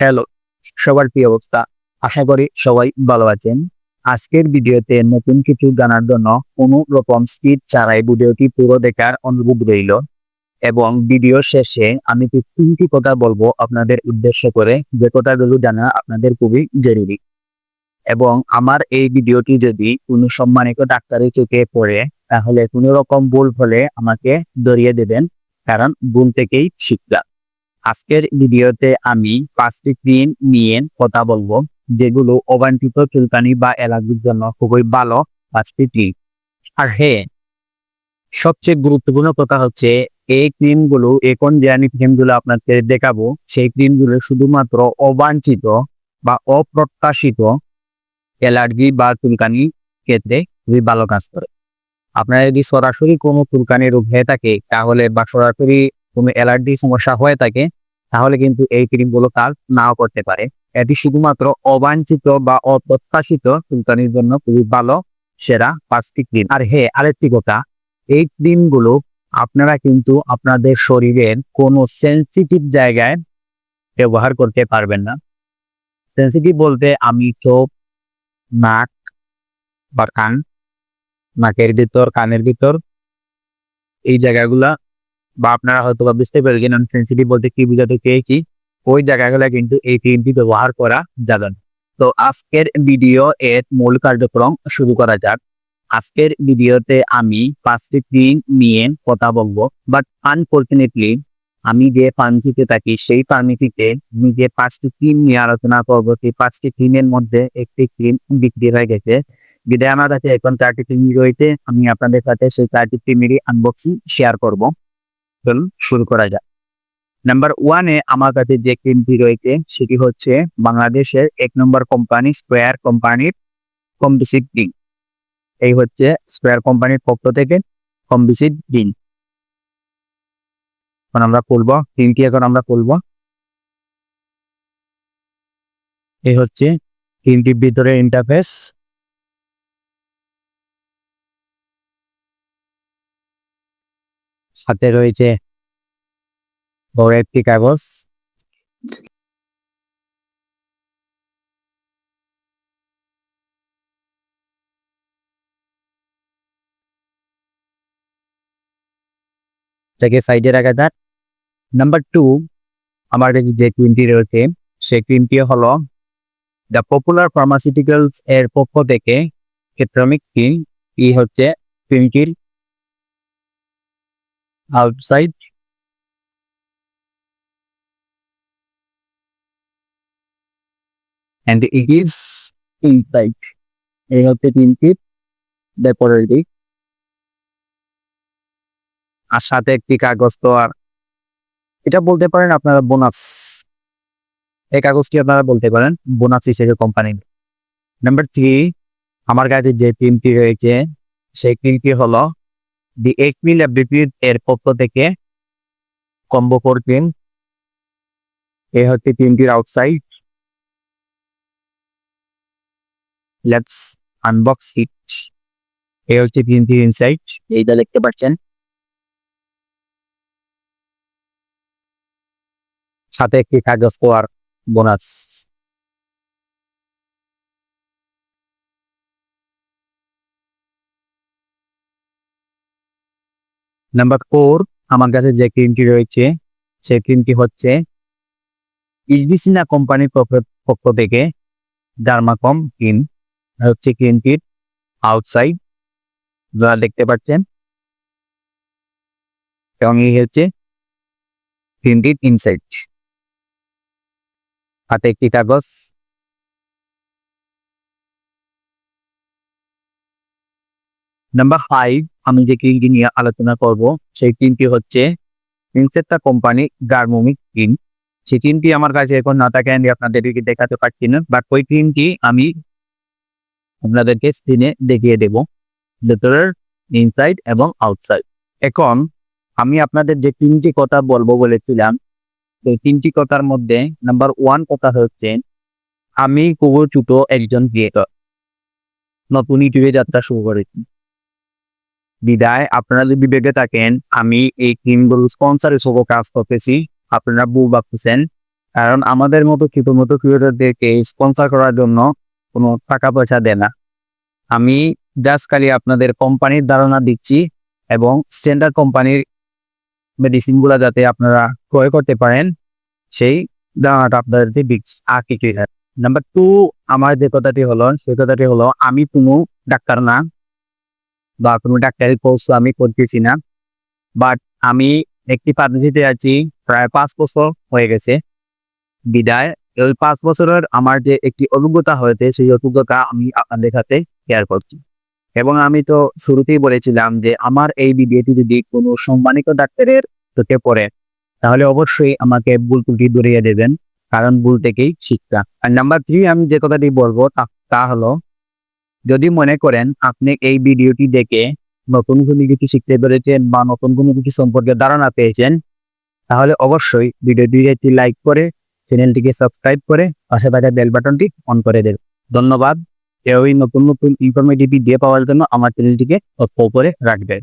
Hello সবার কি অবস্থা আশা করি সবাই ভালো আছেন। আজকের ভিডিওতে নতুন কিছু জানার জন্য কোনো রকম স্কিপ ছাড়াই ভিডিওটি পুরো দেখার অনুভব রইল এবং ভিডিও শেষে আমি তিনটি কথা বলব আপনাদের উদ্দেশ্য করে, যে কথাগুলো জানা আপনাদের খুবই জরুরি। এবং আমার এই ভিডিওটি যদি কোনো সম্মানিত ডাক্তারের চোখে পড়ে, তাহলে কোনো রকম ভুল হলে আমাকে ধরিয়ে দেবেন, কারণ ভুল থেকেই শিক্ষা। আজকের ভিডিওতে আমি পাঁচটি ক্রিম নিয়ে কথা বলব, যেগুলো অবাঞ্ছিত চুলকানি বা অ্যালার্জির জন্য খুবই ভালো পাঁচটি ক্রিম। আর হ্যাঁ সবচেয়ে গুরুত্বপূর্ণ কথা হচ্ছে, এই ক্রিমগুলো এখন যে আমি ক্রিমগুলো আপনাকে দেখাবো, সেই ক্রিমগুলো শুধুমাত্র অবাঞ্ছিত বা অপ্রত্যাশিত অ্যালার্জি বা চুলকানি ক্ষেত্রে খুবই ভালো কাজ করে। আপনার যদি সরাসরি কোনো চুলকানি রোগ হয়ে থাকে, তাহলে বা সরাসরি কোনো অ্যালার্জি সমস্যা হয়ে থাকে, তাহলে কিন্তু এই ক্রিমগুলো কাজ নাও করতে পারে। এটি শুধুমাত্র অবাঞ্ছিত বা অপ্রত্যাশিত চুলকানির জন্য খুবই ভালো, সেরা পাঁচটি ক্রিম। আর হ্যাঁ আরেকটি কথা, এই ক্রিমগুলো আপনারা কিন্তু আপনাদের শরীরের কোনো সেন্সিটিভ জায়গায় ব্যবহার করতে পারবেন না। সেন্সিটিভ বলতে আমি চোখ, নাক বা কান, নাকের ভিতর, কানের ভিতর, এই জায়গাগুলা বা আপনারা হয়তো বা বুঝতে পেরেছেন আমি সেন্সিটিভ বলতে কি বুঝাতে চেয়েছি। ওই জায়গাগুলো কিন্তু এই ক্রিমটি ব্যবহার করা যাবে না। তো আজকের ভিডিও এর মূল কার্যক্রম শুরু করা যাক। আজকের ভিডিওতে আমি পাঁচটি ক্রিম নিয়ে কথা বলব। বাট আনফর্চুনেটলি আমি যে ফার্মেসিতে থাকি, সেই ফার্মেসিতে আমি যে পাঁচটি ক্রিম নিয়ে আলোচনা করব, সেই পাঁচটি ক্রিমের মধ্যে একটি ক্রিম বিক্রি হয়ে গেছে। বিদায় আমার কাছে, এখন চারটি ক্রিম রয়েছে। আমি আপনাদের সাথে সেই চারটি ক্রিমেরই আনবক্সিং শেয়ার করব। চলুন শুরু করা যাক। নাম্বার ওয়ানে আমার কাছে যে ক্রিমটি রয়েছে, সেটি হচ্ছে বাংলাদেশের এক নম্বর কোম্পানি স্কোয়ার কোম্পানির কম্বিসিড ক্রিম এই হচ্ছে স্কোয়ার কোম্পানির পক্ষ থেকে কম্বিসিড ক্রিম এখন আমরা খুলবো ক্রিমটি এখন আমরা খুলবো। এই হচ্ছে ক্রিমটির ভিতরে ইন্টারফেস সাথে রয়েছে বড় একটি কাগজ। এটাকে সাইডে রাখা যাক। নাম্বার টু আমার কাছে যে ক্রিমটি রয়েছে, সেই ক্রিমটি হলো দ্য পপুলার ফার্মাসিউটিক্যালস এর পক্ষ থেকে কেট্রমিক ক্রিম ই হচ্ছে ক্রিমটির outside and it is inside. এই হচ্ছে তিনটির ডেকোরেটিভ আর সাথে একটি কাগজ তো আর এটা বলতে পারেন আপনারা বোনাস। এই কাগজটি আপনারা বলতে পারেন বোনাস হিসেবে কোম্পানি নাম্বার থ্রি আমার কাছে যে ক্রিমটি রয়েছে, সেই ক্রিমটি হলো দি এইট মিল অ্যাবিলিটির এর পক্ষ থেকে কম্বো ক্রিম এই হচ্ছে ক্রিমটির আউটসাইড লেটস আনবক্স ইট এ হচ্ছে ক্রিমটির ইনসাইড এইটা দেখতে পাচ্ছেন। সাথে একটি কাগজ কোয়ার বোনাস নাম্বার ফোর আমার কাছে যে ক্রিমটি রয়েছে সেই ক্রিমটি হচ্ছে ইলবিসিনা কোম্পানির পক্ষ থেকে ডার্মাকম ক্রিম হচ্ছে ক্রিমটির আউটসাইড আপনারা দেখতে পাচ্ছেন, এবং এই হচ্ছে ক্রিমটির ইনসাইড হাতে একটি কাগজ। নাম্বার ফাইভ আমি যে ক্রিমটি নিয়ে আলোচনা করব, সেই ক্রিমটি হচ্ছে ইনসেপ্টা কোম্পানি গার্মোমিক ক্রিম সেই ক্রিমটি আমার কাছে এখন না থাকে আমি আপনাদেরকে দেখাতে পারছি না বাট ওই ক্রিমটি আমি আপনাদেরকে স্ক্রিনে দেখিয়ে দেব। ভেতরের ইনসাইড এবং আউটসাইড এখন আমি আপনাদের যে তিনটি কথা বলব বলেছিলাম, সেই তিনটি কথার মধ্যে নাম্বার ওয়ান কথা হচ্ছে, আমি খুব ছোট একজন ক্রিয়েটর নতুন ইউটিউবে যাত্রা শুরু করেছি। বিদায়। আপনারা যদি বিবেকে থাকেন, আমি এই ক্রিমগুলো স্পন্সার হিসেবে কাজ করতেছি। আপনারা বউ ভাবতেছেন। কারণ আমাদের মতো ছোট মতো ক্রিয়েটরদেরকে স্পন্সর করার জন্য কোনো টাকা পয়সা দেয় না। আমি জাস্ট খালি আপনাদের কোম্পানির ধারণা দিচ্ছি এবং স্ট্যান্ডার্ড কোম্পানির মেডিসিনগুলো যাতে আপনারা ক্রয় করতে পারেন, সেই ধারণাটা আপনাদেরকে দিচ্ছি। আর কিছুই নাম্বার টু আমার যে কথাটি হলো, সেই কথাটি হলো, আমি কোনো ডাক্তার না। বা কোনো ডাক্তারের কোর্স আমি করতেছি না। বাট আমি একটি পদ্ধতিতে আছি, প্রায় পাঁচ বছর হয়ে গেছে। বিদায় ওই পাঁচ বছরের আমার যে একটি অভিজ্ঞতা হয়েছে, সেই অভিজ্ঞতা আমি আপনাদের সাথে শেয়ার করছি। এবং আমি তো শুরুতেই বলেছিলাম যে আমার এই ভিডিওটি যদি কোনো সম্মানিত ডাক্তারের চোখে পড়ে, তাহলে অবশ্যই আমাকে ভুল ত্রুটি ধরিয়ে দেবেন। কারণ ভুল থেকেই শিক্ষা। আর নাম্বার থ্রি আমি যে কথাটি বলব তা হলো যদি মনে করেন আপনি এই ভিডিওটি দেখে নতুন কোনো কিছু শিখতে পেরেছেন বা নতুন কোনো কিছু সম্পর্কে ধারণা পেয়েছেন, তাহলে অবশ্যই ভিডিওটি একটি লাইক করে চ্যানেলটিকে সাবস্ক্রাইব করে পাশে থাকা বেল বাটনটি অন করে দেবে ধন্যবাদ। এই নতুন নতুন ইনফরমেটিভ ভিডিও পাওয়ার জন্য আমার চ্যানেলটিকে অপ করে রাখবেন।